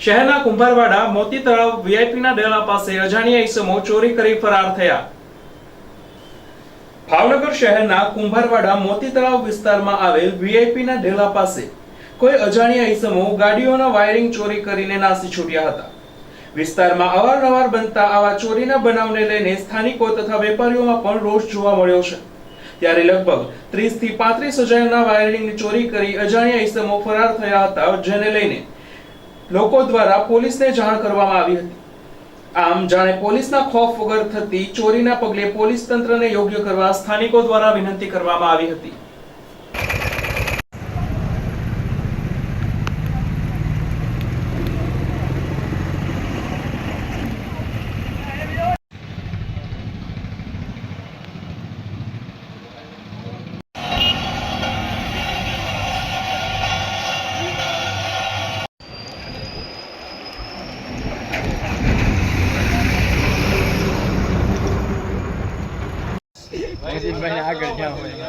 શહેરના કુંભારવાડા મોતી તળાવ વીઆઈપીના ડેલા પાસે અજાણ્યા ઈસમો ચોરી કરી ફરાર થયા. ભાવનગર શહેરના કુંભારવાડા મોતી તળાવ વિસ્તારમાં આવેલ વીઆઈપીના ડેલા પાસે કોઈ અજાણ્યા ઈસમો ગાડીઓના વાયરિંગ ચોરી કરીને નાસી છૂટ્યા હતા. વિસ્તારમાં અવારનવાર બનતા આવા ચોરીના બનાવને લઈને સ્થાનિકો તથા વેપારીઓમાં પણ રોષ જોવા મળ્યો છે. ત્યારે લગભગ ત્રીસથી પાંત્રીસ હજારના વાયરિંગની ચોરી કરી અજાણ્યા ઈસમો ફરાર થયા હતા, જેને લઈને લોકો દ્વારા પોલીસને જાણ કરવામાં આવી હતી. આમ જાણે પોલીસના ખોફ વગર થતી ચોરીના પગલે પોલીસ તંત્રને યોગ્ય કરવા સ્થાનિકો દ્વારા વિનંતી કરવામાં આવી હતી. મોહસિનભાઈ આગળ જ્યાં હોય.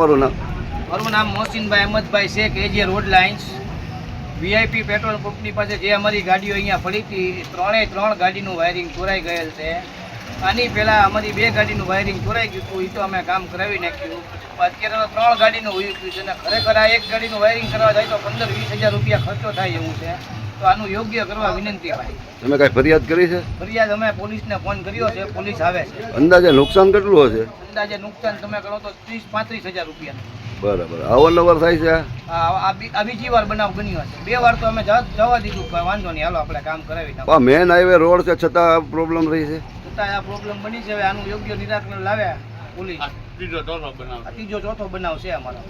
મારું નામ? મારું નામ મોહસિનભાઈ Ahmedbhai Shaikh AGA road lines. VIP petrol પંપની પાસે જે અમારી ગાડીઓ અહીંયા ફરી હતી ત્રણે ત્રણ ગાડીનું વાયરિંગ ચોરાઈ ગયેલ છે. આની પહેલાં અમારી બે ગાડીનું વાયરિંગ ચોરાઈ ગયું હતું એ તો અમે કામ કરાવી નાખ્યું. અત્યારે ત્રણ ગાડીનું હોય ગયું છે અને ખરેખર આ એક ગાડીનું વાયરિંગ કરવા જાય તો પંદર વીસ હજાર રૂપિયા ખર્ચો થાય એવું છે. તો આનું યોગ્ય કરવા વિનંતી ભાઈ. તમે કઈ ફરિયાદ કરી છે? ફરિયાદ અમે પોલીસને ફોન કર્યો છે પોલીસ આવે છે. અંદાજે નુકસાન કેટલું હશે? અંદાજે નુકસાન તમે કરો તો ત્રીસ પાંત્રીસ હજાર રૂપિયા બરાબર. અવારનવાર થાય છે આ? બીજી વાર બનાવ બન્યો છે. બે વાર તો અમે જવા જવા દીધું વાંધો નહીં. હાલો આપણે કામ કરાવી નાખો. આ મેન હાઈવે રોડ છે છતાં પ્રોબ્લેમ રહી છે? છતાં આ પ્રોબ્લેમ બની છે. હવે આનું યોગ્ય નિરાકરણ લાવ્યા પોલીસ. ત્રીજો ચોથો બનાવ ત્રીજો ચોથો બનાવ છે અમારો.